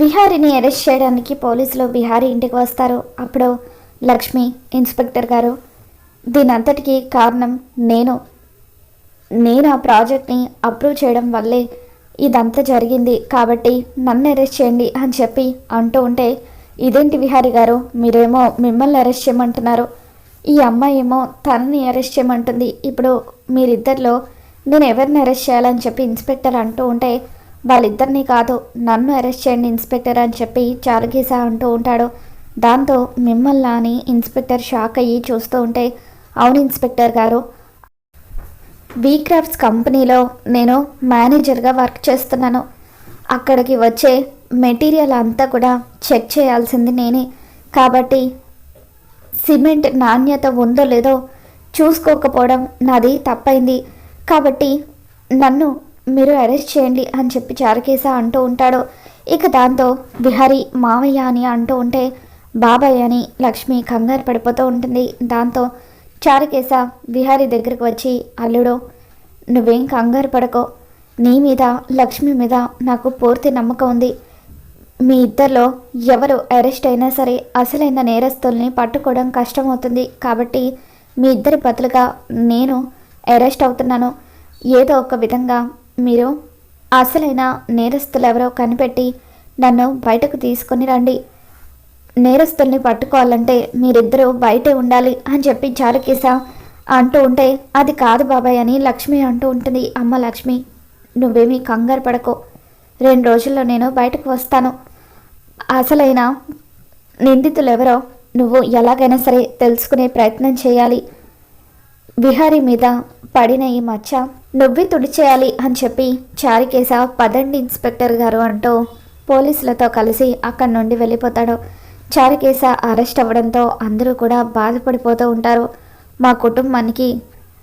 విహారిని arrest చేయడానికి పోలీసులు విహారి ఇంటికి వస్తారు. అప్పుడు లక్ష్మి ఇన్స్పెక్టర్ గారు దీని కారణం నేను. నేను ఆ ప్రాజెక్ట్ని అప్రూవ్ చేయడం వల్లే ఇదంతా జరిగింది. కాబట్టి నన్ను అరెస్ట్ చేయండి అని చెప్పి అంటూ ఉంటే ఇదేంటి విహారి గారు? మీరేమో మిమ్మల్ని అరెస్ట్ చేయమంటున్నారు. ఈ అమ్మాయి ఏమో తనని అరెస్ట్ చేయమంటుంది. ఇప్పుడు మీరిద్దరిలో నేను ఎవరిని అరెస్ట్ చేయాలని చెప్పి ఇన్స్పెక్టర్ అంటూ ఉంటే వాళ్ళిద్దరిని కాదు నన్ను అరెస్ట్ చేయండి ఇన్స్పెక్టర్ అని చెప్పి చారుగీసా అంటూ ఉంటాడు. దాంతో మిమ్మల్ని అని ఇన్స్పెక్టర్ షాక్ అయ్యి చూస్తూ ఉంటే అవును ఇన్స్పెక్టర్ గారు వీక్రాఫ్ట్స్ కంపెనీలో నేను మేనేజర్గా వర్క్ చేస్తున్నాను. అక్కడికి వచ్చే మెటీరియల్ అంతా కూడా చెక్ చేయాల్సింది నేనే. కాబట్టి సిమెంట్ నాణ్యత ఉందో లేదో చూసుకోకపోవడం నాది తప్పైంది. కాబట్టి నన్ను మీరు అరెస్ట్ చేయండి అని చెప్పి చారకేశ అంటూ ఉంటాడు. ఇక దాంతో విహారి మావయ్య అని అంటూ ఉంటే బాబాయ్ అని లక్ష్మి కంగారు పడిపోతూ ఉంటుంది. దాంతో చారకేశ విహారి దగ్గరకు వచ్చి అల్లుడు నువ్వేం కంగారు పడకో. నీ మీద లక్ష్మి మీద నాకు పూర్తి నమ్మకం ఉంది. మీ ఇద్దరిలో ఎవరు అరెస్ట్ అయినా సరే అసలైన నేరస్తుల్ని పట్టుకోవడం కష్టమవుతుంది. కాబట్టి మీ ఇద్దరి బదులుగా నేను అరెస్ట్ అవుతున్నాను. ఏదో ఒక విధంగా మీరు అసలైన నేరస్తులు ఎవరో కనిపెట్టి నన్ను బయటకు తీసుకొని రండి. నేరస్తుల్ని పట్టుకోవాలంటే మీరిద్దరూ బయటే ఉండాలి అని చెప్పి చారుకేశ అంటూ ఉంటే అది కాదు బాబాయ్ అని లక్ష్మి అంటూ ఉంటుంది. అమ్మ లక్ష్మి నువ్వేమీ కంగారు పడకో. రెండు రోజుల్లో నేను బయటకు వస్తాను. అసలైన నిందితులు ఎవరో నువ్వు ఎలాగైనా సరే తెలుసుకునే ప్రయత్నం చేయాలి. విహారీ మీద పడిన ఈ మచ్చ నువ్వే తుడిచేయాలి అని చెప్పి చారికేశ పదండి ఇన్స్పెక్టర్ గారు అంటూ పోలీసులతో కలిసి అక్కడి నుండి వెళ్ళిపోతాడు. చారికేశ అరెస్ట్ అవ్వడంతో అందరూ కూడా బాధపడిపోతూ ఉంటారు. మా కుటుంబానికి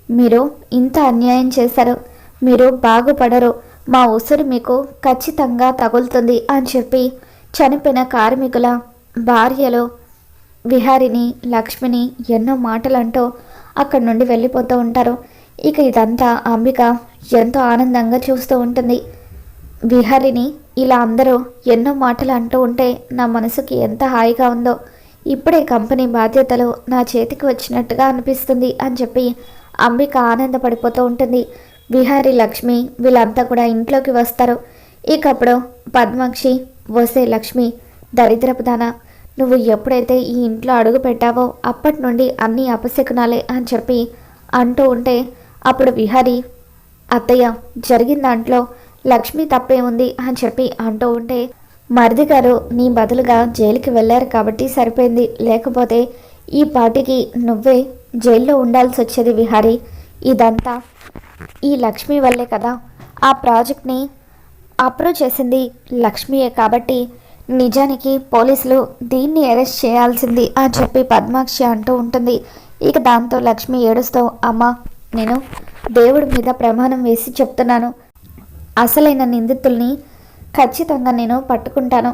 మీరు ఇంత అన్యాయం చేశారు. మీరు బాగుపడరు. మా ఉసురు మీకు ఖచ్చితంగా తగులుతుంది అని చెప్పి చనిపోయిన కార్మికుల భార్యలు విహారిని లక్ష్మిని ఎన్నో మాటలు అంటూ అక్కడి నుండి వెళ్ళిపోతూ ఉంటారు. ఇక ఇదంతా అంబిక ఎంతో ఆనందంగా చూస్తూ ఉంటుంది. విహారిని ఇలా అందరూ ఎన్నో మాటలు అంటూ ఉంటే నా మనసుకి ఎంత హాయిగా ఉందో. ఇప్పుడే కంపెనీ బాధ్యతలు నా చేతికి వచ్చినట్టుగా అనిపిస్తుంది అని చెప్పి అంబిక ఆనందపడిపోతూ ఉంటుంది. విహారి లక్ష్మి వీళ్ళంతా కూడా ఇంట్లోకి వస్తారు. ఇకప్పుడు పద్మాక్షి వసే లక్ష్మి దరిద్రపు దానా నువ్వు ఎప్పుడైతే ఈ ఇంట్లో అడుగు పెట్టావో అప్పటి నుండి అన్ని అపశకునాలే అని చెప్పి అంటూ ఉంటే అప్పుడు విహారి అత్తయ్య జరిగిన దాంట్లో లక్ష్మి తప్పే ఉంది అని చెప్పి అంటూ ఉంటే మరిది గారు నీ బదులుగా జైలుకి వెళ్ళారు కాబట్టి సరిపోయింది. లేకపోతే ఈ పాటికి నువ్వే జైల్లో ఉండాల్సి వచ్చేది విహారి. ఇదంతా ఈ లక్ష్మి వల్లే కదా. ఆ ప్రాజెక్ట్ని అప్రూవ్ చేసింది లక్ష్మియే కాబట్టి నిజానికి పోలీసులు దీన్ని అరెస్ట్ చేయాల్సింది అని చెప్పి పద్మాక్షి అంటూ ఉంటుంది. ఇక దాంతో లక్ష్మి ఏడుస్తూ అమ్మ నేను దేవుడి మీద ప్రమాణం వేసి చెప్తున్నాను. అసలైన నిందితుల్ని ఖచ్చితంగా నేను పట్టుకుంటాను.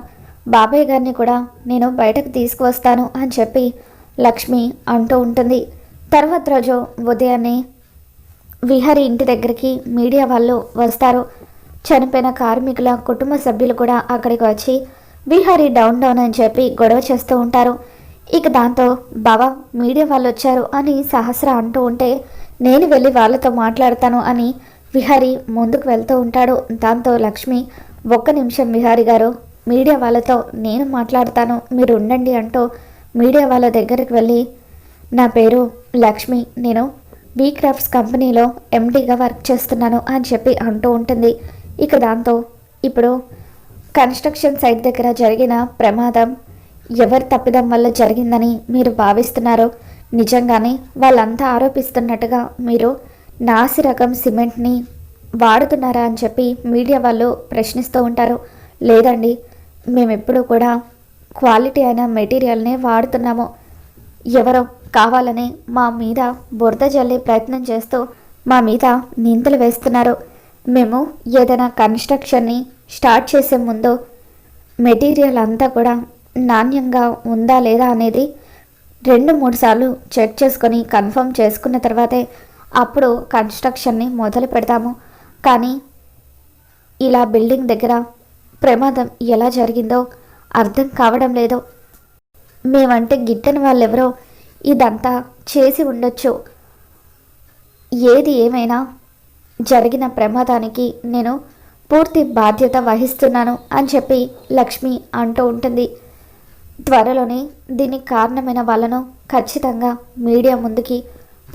బాబాయ్ గారిని కూడా నేను బయటకు తీసుకువస్తాను అని చెప్పి లక్ష్మి అంటూ ఉంటుంది. తర్వాత రోజు ఉదయాన్నే విహారి ఇంటి దగ్గరికి మీడియా వాళ్ళు వస్తారు. చనిపోయిన కార్మికుల కుటుంబ సభ్యులు కూడా అక్కడికి వచ్చి విహారీ డౌన్ డౌన్ అని చెప్పి గొడవ చేస్తూ ఉంటారు. ఇక దాంతో బాబా మీడియా వాళ్ళు వచ్చారు అని సహస్ర అంటూ ఉంటే నేను వెళ్ళి వాళ్ళతో మాట్లాడతాను అని విహారి ముందుకు వెళ్తూ ఉంటాడు. దాంతో లక్ష్మి ఒక్క నిమిషం విహారి గారు మీడియా వాళ్ళతో నేను మాట్లాడతాను. మీరు ఉండండి అంటూ మీడియా వాళ్ళ దగ్గరికి వెళ్ళి నా పేరు లక్ష్మి. నేను బీ క్రాఫ్ట్స్ కంపెనీలో ఎండీగా వర్క్ చేస్తున్నాను అని చెప్పి అంటూ ఉంటుంది. ఇక దాంతో ఇప్పుడు కన్స్ట్రక్షన్ సైట్ దగ్గర జరిగిన ప్రమాదం ఎవరి తప్పిదం వల్ల జరిగిందని మీరు భావిస్తున్నారు? నిజంగానే వాళ్ళంతా ఆరోపిస్తున్నట్టుగా మీరు నాసి రకం సిమెంట్ని వాడుతున్నారా అని చెప్పి మీడియా వాళ్ళు ప్రశ్నిస్తూ ఉంటారు. లేదండి మేమెప్పుడు కూడా క్వాలిటీ అయిన మెటీరియల్నే వాడుతున్నాము. ఎవరో కావాలని మా మీద బురద జల్లే ప్రయత్నం చేస్తూ మా మీద నింతలు వేస్తున్నారు. మేము ఏదైనా కన్స్ట్రక్షన్ని స్టార్ట్ చేసే ముందు మెటీరియల్ అంతా కూడా నాణ్యంగా ఉందా లేదా అనేది రెండు మూడు సార్లు చెక్ చేసుకొని కన్ఫర్మ్ చేసుకున్న తర్వాతే అప్పుడు కన్స్ట్రక్షన్ని మొదలు పెడతాము. కానీ ఇలా బిల్డింగ్ దగ్గర ప్రమాదం ఎలా జరిగిందో అర్థం కావడం లేదు. మేమంటే గిట్టని వాళ్ళెవరో ఇదంతా చేసి ఉండొచ్చు. ఏది ఏమైనా జరిగిన ప్రమాదానికి నేను పూర్తి బాధ్యత వహిస్తున్నాను అని చెప్పి లక్ష్మి అంటూ ఉంటుంది. త్వరలోనే దీనికి కారణమైన వాళ్ళను ఖచ్చితంగా మీడియా ముందుకి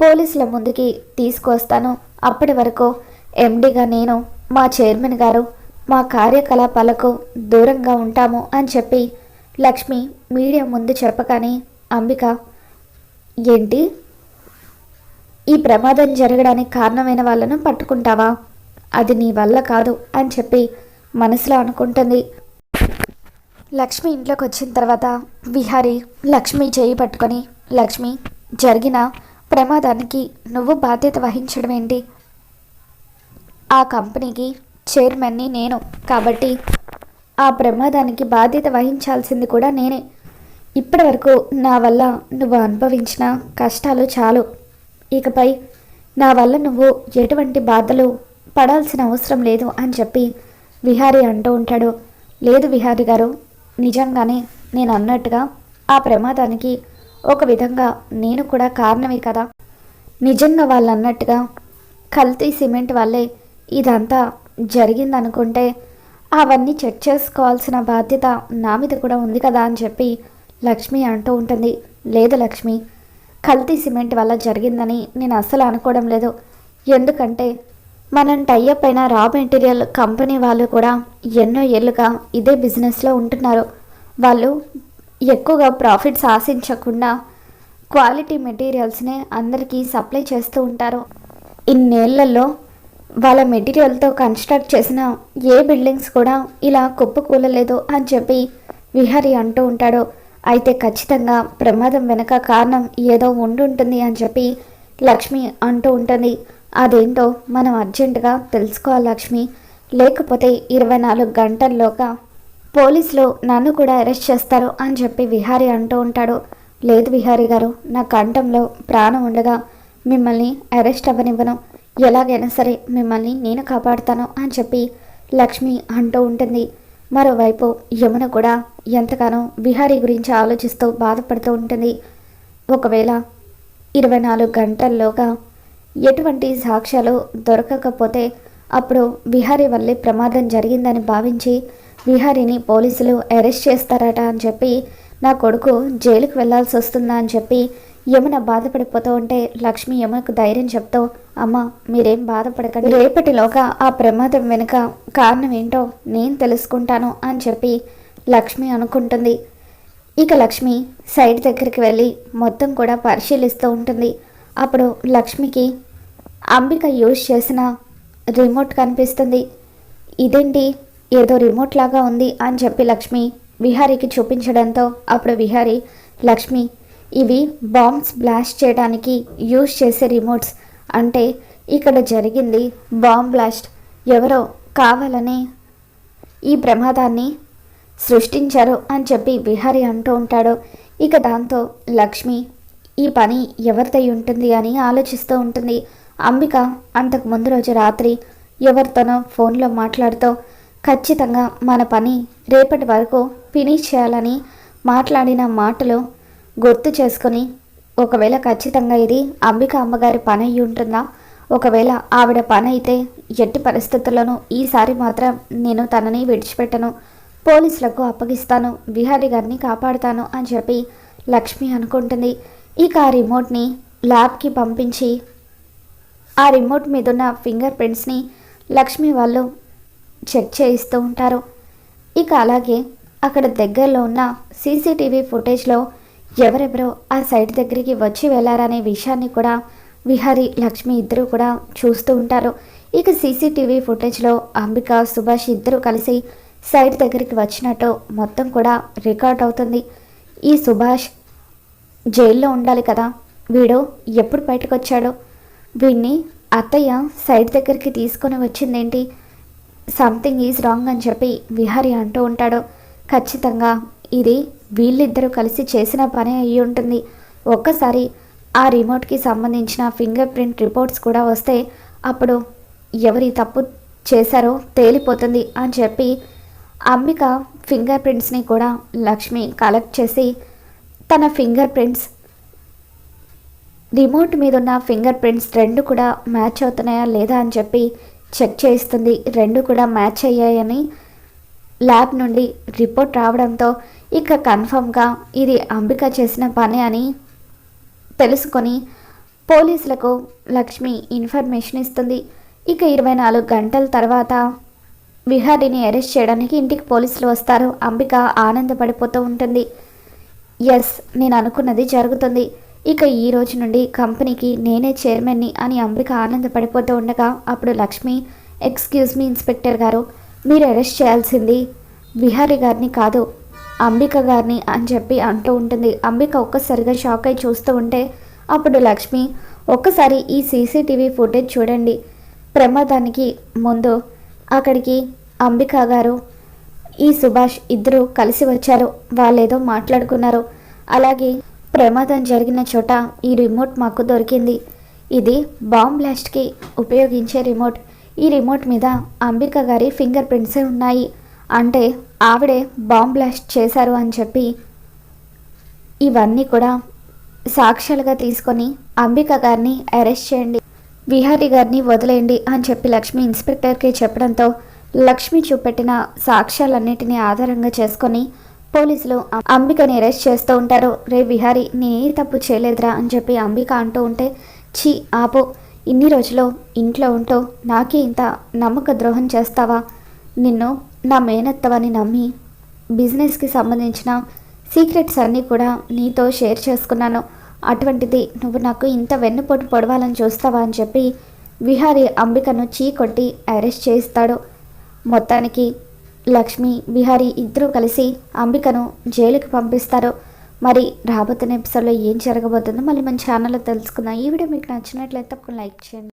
పోలీసుల ముందుకి తీసుకొస్తాను. అప్పటి వరకు ఎండిగా నేను మా చైర్మన్ గారు మా కార్యకలాపాలకు దూరంగా ఉంటాము అని చెప్పి లక్ష్మి మీడియా ముందు చెప్పగానే అంబిక ఏంటి? ఈ ప్రమాదం జరగడానికి కారణమైన వాళ్ళను పట్టుకుంటావా? అది నీ వల్ల కాదు అని చెప్పి మనసులో అనుకుంటుంది. లక్ష్మి ఇంట్లోకి వచ్చిన తర్వాత విహారి లక్ష్మి చేయి పట్టుకొని లక్ష్మి జరిగిన ప్రమాదానికి నువ్వు బాధ్యత వహించడం ఏంటి? ఆ కంపెనీకి చైర్మన్ని నేను. కాబట్టి ఆ ప్రమాదానికి బాధ్యత వహించాల్సింది కూడా నేనే. ఇప్పటి వరకు నా వల్ల నువ్వు అనుభవించిన కష్టాలు చాలు. ఇకపై నా వల్ల నువ్వు ఎటువంటి బాధలు పడాల్సిన అవసరం లేదు అని చెప్పి విహారీ అంటూ ఉంటాడు. లేదు విహారీ గారు నిజంగానే నేను అన్నట్టుగా ఆ ప్రమాదానికి ఒక విధంగా నేను కూడా కారణమే కదా. నిజంగా వాళ్ళు అన్నట్టుగా కల్తీ సిమెంట్ వల్లే ఇదంతా జరిగిందనుకుంటే అవన్నీ చెక్ చేసుకోవాల్సిన బాధ్యత నా మీద కూడా ఉంది కదా అని చెప్పి లక్ష్మి అంటూ ఉంటుంది. లేదు లక్ష్మి కల్తీ సిమెంట్ వల్ల జరిగిందని నేను అస్సలు అనుకోవడం లేదు. ఎందుకంటే మనం టైఅప్ అయిన రా మెటీరియల్ కంపెనీ వాళ్ళు కూడా ఎన్నో ఏళ్ళుగా ఇదే బిజినెస్లో ఉంటున్నారు. వాళ్ళు ఎక్కువగా ప్రాఫిట్స్ ఆశించకుండా క్వాలిటీ మెటీరియల్స్నే అందరికీ సప్లై చేస్తూ ఉంటారు. ఇన్నేళ్ళలో వాళ్ళ మెటీరియల్తో కన్స్ట్రక్ట్ చేసిన ఏ బిల్డింగ్స్ కూడా ఇలా కుప్పకూలలేదు అని చెప్పి విహరి అంటూ ఉంటాడు. అయితే ఖచ్చితంగా ప్రమాదం వెనక కారణం ఏదో ఉండుంటుంది అని చెప్పి లక్ష్మి అంటూ ఉంటుంది. అదేంటో మనం అర్జెంటుగా తెలుసుకోవాలి లక్ష్మి. లేకపోతే ఇరవై నాలుగు గంటల్లోగా పోలీసులు నన్ను కూడా అరెస్ట్ చేస్తారు అని చెప్పి విహారీ అంటూ ఉంటాడు. లేదు విహారీ గారు నా కంఠంలో ప్రాణం ఉండగా మిమ్మల్ని అరెస్ట్ అవ్వనివ్వను. ఎలాగైనా సరే మిమ్మల్ని నేను కాపాడుతాను అని చెప్పి లక్ష్మి అంటూ ఉంటుంది. మరోవైపు యమున కూడా ఎంతగానో విహారీ గురించి ఆలోచిస్తూ బాధపడుతూ ఉంటుంది. ఒకవేళ ఇరవై నాలుగు గంటల్లోగా ఎటువంటి సాక్ష్యాలు దొరకకపోతే అప్పుడు విహారీ వల్లే ప్రమాదం జరిగిందని భావించి విహారీని పోలీసులు అరెస్ట్ చేస్తారట అని చెప్పి నా కొడుకు జైలుకు వెళ్ళాల్సి వస్తుందా అని చెప్పి యమున బాధపడిపోతూ ఉంటే లక్ష్మి యమునకు ధైర్యం చెప్తూ అమ్మ మీరేం బాధపడకండి. రేపటిలోగా ఆ ప్రమాదం వెనుక కారణం ఏంటో నేను తెలుసుకుంటాను అని చెప్పి లక్ష్మి అనుకుంటుంది. ఇక లక్ష్మి సైడ్ దగ్గరికి వెళ్ళి మొత్తం కూడా పరిశీలిస్తూ ఉంటుంది. అప్పుడు లక్ష్మికి అంబిక యూజ్ చేసిన రిమోట్ కనిపిస్తుంది. ఇదేంటి? ఏదో రిమోట్ లాగా ఉంది అని చెప్పి లక్ష్మి విహారీకి చూపించడంతో అప్పుడు విహారీ లక్ష్మి ఇవి బాంబ్స్ బ్లాస్ట్ చేయడానికి యూజ్ చేసే రిమోట్స్. అంటే ఇక్కడ జరిగింది బాంబ్ బ్లాస్ట్. ఎవరో కావాలని ఈ ప్రమాదాన్ని సృష్టించారు అని చెప్పి విహారీ అంటూ ఉంటాడు. ఇక దాంతో లక్ష్మి ఈ పని ఎవరిదై ఉంటుంది అని ఆలోచిస్తూ ఉంటుంది. అంబిక అంతకు ముందు రోజు రాత్రి ఎవరితోనో ఫోన్లో మాట్లాడుతూ ఖచ్చితంగా మన పని రేపటి వరకు ఫినిష్ చేయాలని మాట్లాడిన మాటలు గుర్తు చేసుకొని ఒకవేళ ఖచ్చితంగా ఇది అంబిక అమ్మగారి పని అయి ఉంటుందా? ఒకవేళ ఆవిడ పని అయితే ఎట్టి పరిస్థితుల్లోనూ ఈసారి మాత్రం నేను తనని విడిచిపెట్టను. పోలీసులకు అప్పగిస్తాను. విహారీ గారిని కాపాడుతాను అని చెప్పి లక్ష్మి అనుకుంటుంది. ఇక ఆ రిమోట్ని ల్యాబ్కి పంపించి ఆ రిమోట్ మీద ఉన్న ఫింగర్ ప్రింట్స్ని లక్ష్మి వాళ్ళు చెక్ చేయిస్తూ ఉంటారు. ఇక అలాగే అక్కడ దగ్గరలో ఉన్న సీసీటీవీ ఫుటేజ్లో ఎవరెవరో ఆ సైట్ దగ్గరికి వచ్చి వెళ్ళారనే విషయాన్ని కూడా విహారి లక్ష్మి ఇద్దరు కూడా చూస్తూ ఉంటారు. ఇక సీసీటీవీ ఫుటేజ్లో అంబిక సుభాష్ ఇద్దరు కలిసి సైట్ దగ్గరికి వచ్చినట్టు మొత్తం కూడా రికార్డ్ అవుతుంది. ఈ సుభాష్ జైల్లో ఉండాలి కదా. వీడు ఎప్పుడు బయటకు వచ్చాడో వీడిని అత్తయ్య సైడ్ దగ్గరికి తీసుకొని వచ్చిందేంటి? సంథింగ్ ఈజ్ రాంగ్ అని చెప్పి విహారి అంటూ ఉంటాడు. ఖచ్చితంగా ఇది వీళ్ళిద్దరూ కలిసి చేసిన పని అయి ఉంటుంది. ఒక్కసారి ఆ రిమోట్కి సంబంధించిన ఫింగర్ ప్రింట్ రిపోర్ట్స్ కూడా వస్తే అప్పుడు ఎవరి తప్పు చేశారో తేలిపోతుంది అని చెప్పి అంబిక ఫింగర్ ప్రింట్స్ని కూడా లక్ష్మి కలెక్ట్ చేసి తన ఫింగర్ ప్రింట్స్ రిమోట్ మీద ఉన్న ఫింగర్ ప్రింట్స్ రెండు కూడా మ్యాచ్ అవుతున్నాయా లేదా అని చెప్పి చెక్ చేస్తుంది రెండు కూడా మ్యాచ్ అయ్యాయని ల్యాబ్ నుండి రిపోర్ట్ రావడంతో ఇక కన్ఫర్మ్గా ఇది అంబిక చేసిన పని అని తెలుసుకొని పోలీసులకు లక్ష్మి ఇన్ఫర్మేషన్ ఇస్తుంది. ఇక ఇరవై నాలుగు గంటల తర్వాత విహారిని అరెస్ట్ చేయడానికి ఇంటికి పోలీసులు వస్తారు. అంబిక ఆనందపడిపోతూ ఉంటుంది. ఎస్ నేను అనుకున్నది జరుగుతుంది. ఇక ఈ రోజు నుండి కంపెనీకి నేనే చైర్మన్ని అని అంబిక ఆనందపడిపోతూ ఉండగా అప్పుడు లక్ష్మి ఎక్స్క్యూజ్ మీ ఇన్స్పెక్టర్ గారు మీరు అరెస్ట్ చేయాల్సింది విహారీ గారిని కాదు అంబిక గారిని అని చెప్పి అంటూ ఉంటుంది. అంబిక ఒక్కసారిగా షాక్ అయి చూస్తూ ఉంటే అప్పుడు లక్ష్మి ఒక్కసారి ఈ సీసీటీవీ ఫుటేజ్ చూడండి. ప్రమాదానికి ముందు అక్కడికి అంబిక గారు ఈ సుభాష్ ఇద్దరు కలిసి వచ్చారు. వాళ్ళేదో మాట్లాడుకున్నారు. అలాగే ప్రమాదం జరిగిన చోట ఈ రిమోట్ మాకు దొరికింది. ఇది బాంబ్ బ్లాస్ట్కి ఉపయోగించే రిమోట్. ఈ రిమోట్ మీద అంబిక గారి ఫింగర్ ప్రింట్సే ఉన్నాయి. అంటే ఆవిడే బాంబ్ బ్లాస్ట్ చేశారు అని చెప్పి ఇవన్నీ కూడా సాక్ష్యాలుగా తీసుకొని అంబిక గారిని అరెస్ట్ చేయండి. విహారీ గారిని వదిలేయండి అని చెప్పి లక్ష్మి ఇన్స్పెక్టర్కి చెప్పడంతో లక్ష్మి చూపెట్టిన సాక్ష్యాలన్నిటినీ ఆధారంగా చేసుకొని పోలీసులు అంబికని అరెస్ట్ చేస్తూ ఉంటారు. రే విహారి నేనే తప్పు చేయలేదురా అని చెప్పి అంబిక అంటూ ఉంటే ఛీ ఆపో. ఇన్ని రోజులు ఇంట్లో ఉంటూ నాకే ఇంత నమ్మక ద్రోహం చేస్తావా? నిన్ను నా మేనత్తవని నమ్మి బిజినెస్కి సంబంధించిన సీక్రెట్స్ అన్నీ కూడా నీతో షేర్ చేసుకున్నాను. అటువంటిది నువ్వు నాకు ఇంత వెన్నుపోటు పొడవాలని చూస్తావా అని చెప్పి విహారీ అంబికను చీ కొట్టి అరెస్ట్ చేయిస్తాడు. మొత్తానికి లక్ష్మి బిహారీ ఇద్దరూ కలిసి అంబికను జైలుకి పంపిస్తారు. మరి రాబోతున్న ఎపిసోడ్లో ఏం జరగబోతుందో మళ్ళీ మన ఛానల్లో తెలుసుకుందాం. ఈ వీడియో మీకు నచ్చినట్లయితే తప్పకుండా లైక్ చేయండి.